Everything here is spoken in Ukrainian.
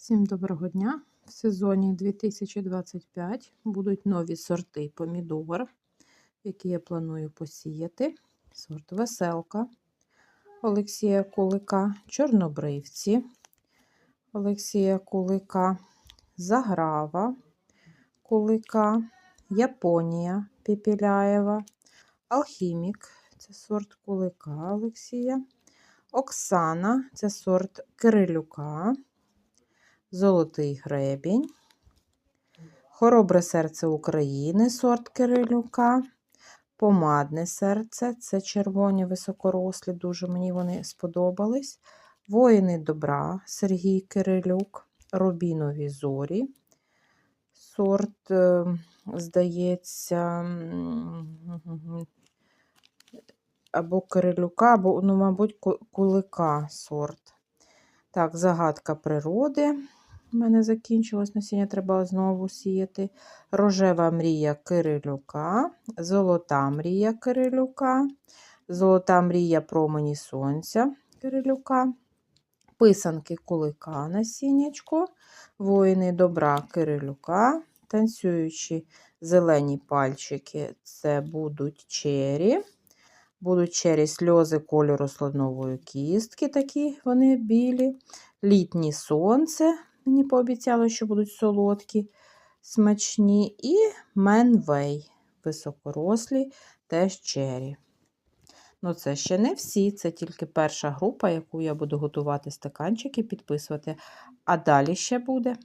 Всім доброго дня! В сезоні 2025 будуть нові сорти помідор, які я планую посіяти. Сорт Веселка Олексія Кулика, Чорнобривці Олексія Кулика, Заграва Кулика, Японія Піпіляєва, Алхімік це сорт Кулика Олексія, Оксана це сорт Кирилюка. Золотий гребінь, Хоробре серце України, сорт Кирилюка, Помадне серце це червоні високорослі, дуже мені вони сподобались. Воїни добра Сергій Кирилюк, Рубінові зорі. Сорт, е, здається, або Кирилюка, або, ну, мабуть, Кулика сорт. Так, загадка природи. У мене закінчилось насіння, треба знову сіяти. Рожева мрія Кирилюка, золота мрія Кирилюка, золота мрія промені сонця Кирилюка, писанки кулика насіннячко, воїни добра Кирилюка, танцюючі зелені пальчики це будуть чері. Будуть чері сльози кольору слонової кістки, такі вони білі. Літнє сонце. Мені пообіцяло, що будуть солодкі, смачні. І менвей, високорослі, теж чері. Ну, це ще не всі, це тільки перша група, яку я буду готувати стаканчики, підписувати. А далі ще буде.